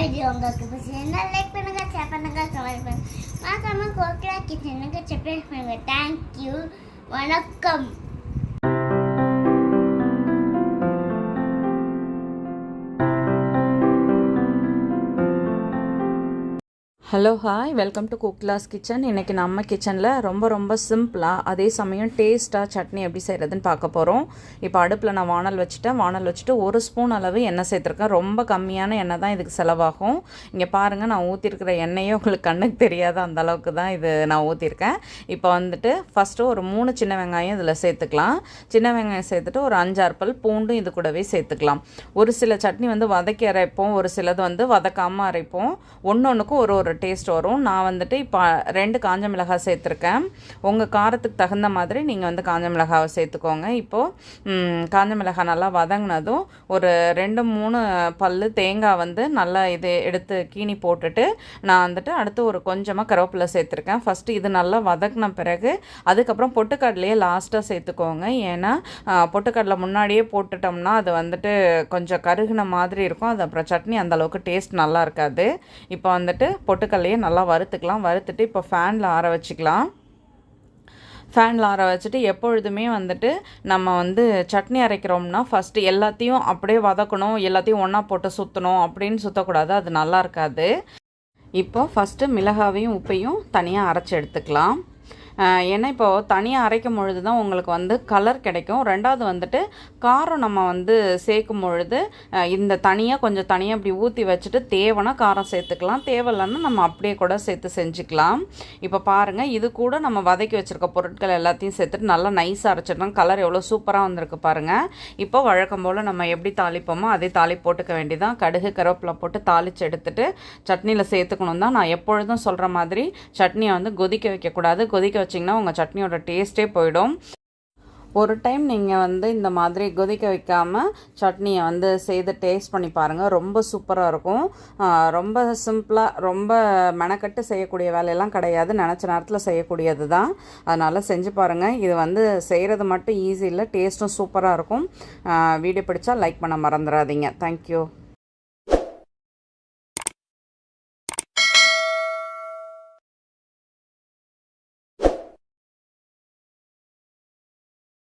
Video உங்களுக்கு பிடிச்சிருந்தா like பண்ணுங்கள் ஷேர் பண்ணுங்கள் கமெண்ட் பண்ணுங்கள் மறக்காம கோகிலா கிச்சனுக்கு சப்ஸ்கிரைப் பண்ணுங்கள் தேங்க்யூ வணக்கம். ஹலோ ஹாய் வெல்கம் டு குக்லாஸ் கிச்சன் இன்றைக்கி நம்ம கிச்சனில் ரொம்ப ரொம்ப சிம்பிளாக அதே சமயம் டேஸ்ட்டாக சட்னி எப்படி செய்கிறதுன்னு பார்க்க போகிறோம் இப்போ அடுப்பில் நான் வானல் வச்சுட்டேன். வானல் வச்சுட்டு ஒரு ஸ்பூன் அளவு எண்ணெய் சேர்த்துருக்கேன். ரொம்ப கம்மியான எண்ணெய் தான் இதுக்கு செலவாகும். இங்கே பாருங்கள் நான் ஊற்றிருக்கிற எண்ணெயே உங்களுக்கு கண்ணுக்கு தெரியாத அந்த அளவுக்கு தான் இது நான் ஊற்றிருக்கேன் இப்போ வந்துட்டு ஃபஸ்ட்டு ஒரு மூணு சின்ன வெங்காயம் இதில் சேர்த்துக்கலாம். சின்ன வெங்காயம் சேர்த்துட்டு ஒரு அஞ்சாறு பல் பூண்டும் இது கூடவே சேர்த்துக்கலாம். ஒரு சில சட்னி வந்து வதக்கி அரைப்போம். ஒரு சிலது வந்து வதக்காமல் அரைப்போம். ஒன்று ஒன்றுக்கும் ஒரு ஒரு டேஸ்ட் வரும். நான் வந்துட்டு இப்போ ரெண்டு காஞ்ச மிளகாய் சேர்த்துருக்கேன். உங்கள் காரத்துக்கு தகுந்த மாதிரி நீங்கள் வந்து காஞ்ச மிளகாவை சேர்த்துக்கோங்க. இப்போது காஞ்ச மிளகாய் நல்லா வதங்கினதும் ஒரு ரெண்டு மூணு பல்லு தேங்காய் வந்து நல்லா இது எடுத்து கீனி போட்டுட்டு நான் வந்துட்டு அடுத்து ஒரு கொஞ்சமாக கருவேப்பிலை சேர்த்துருக்கேன். ஃபஸ்ட்டு இது நல்லா வதக்கின பிறகு அதுக்கப்புறம் பொட்டுக்கடலையே லாஸ்ட்டாக சேர்த்துக்கோங்க. ஏன்னா பொட்டுக்கடலை முன்னாடியே போட்டுட்டோம்னா அது வந்துட்டு கொஞ்சம் கருகுன மாதிரி இருக்கும். அது அப்புறம் சட்னி அந்த அளவுக்கு டேஸ்ட் நல்லா இருக்காது. இப்போ வந்துட்டு பொட்டு பொட்டுக்கடலையே நல்லா வறுத்துக்கலாம். வறுத்துட்டு இப்போ ஃபேனில் ஆற வச்சுக்கலாம். ஃபேனில் ஆற வச்சுட்டு எப்பொழுதுமே வந்துட்டு நம்ம வந்து சட்னி அரைக்கிறோம்னா ஃபஸ்ட்டு எல்லாத்தையும் அப்படியே வதக்கணும். எல்லாத்தையும் ஒன்றா போட்டு சுற்றணும் அப்படின்னு சுற்றக்கூடாது அது நல்லா இருக்காது. இப்போ ஃபஸ்ட்டு மிளகாவையும் உப்பையும் தனியாக அரைச்சி எடுத்துக்கலாம். ஏன்னா இப்போது தனியாக அரைக்கும் பொழுது தான் உங்களுக்கு வந்து கலர் கிடைக்கும். ரெண்டாவது வந்துட்டு காரம் நம்ம வந்து சேர்க்கும் பொழுது இந்த தனியாக கொஞ்சம் தனியாக இப்படி ஊற்றி வச்சுட்டு தேவைன்னா காரம் சேர்த்துக்கலாம். தேவையில்லைன்னா நம்ம அப்படியே கூட சேர்த்து செஞ்சுக்கலாம். இப்போ பாருங்கள் இது கூட நம்ம வதக்கி வச்சுருக்க பொருட்கள் எல்லாத்தையும் சேர்த்துட்டு நல்லா நைஸாக அரைச்சிடணும் கலர் எவ்வளோ சூப்பராக வந்திருக்கு பாருங்கள் இப்போ வழக்கம் போல் நம்ம எப்படி தாளிப்போமோ அதே தாளி போட்டுக்க வேண்டியதான் கடுகு கருவேப்பிலை போட்டு தாளித்து எடுத்துட்டு சட்னியில் சேர்த்துக்கணும் தான் நான் எப்பொழுதும் சொல்கிற மாதிரி சட்னியை வந்து கொதிக்க வைக்கக்கூடாது. கொதிக்க வச்சிங்கன்னா உங்கள் சட்னியோட டேஸ்ட்டே போயிடும். ஒரு டைம் நீங்கள் வந்து இந்த மாதிரி கொதிக்க வைக்காமல் சட்னியை வந்து செய்து டேஸ்ட் பண்ணி பாருங்கள் ரொம்ப சூப்பராக இருக்கும். ரொம்ப சிம்பிளாக ரொம்ப மெனக்கட்டு செய்யக்கூடிய வேலையெல்லாம் கிடையாது. நினச்ச நேரத்தில் செய்யக்கூடியது தான். அதனால் செஞ்சு பாருங்கள் இது வந்து செய்கிறது மட்டும் ஈஸி இல்லை டேஸ்ட்டும் சூப்பராக இருக்கும். வீடியோ பிடிச்சா லைக் பண்ண மறந்துடாதீங்க. தேங்க்யூ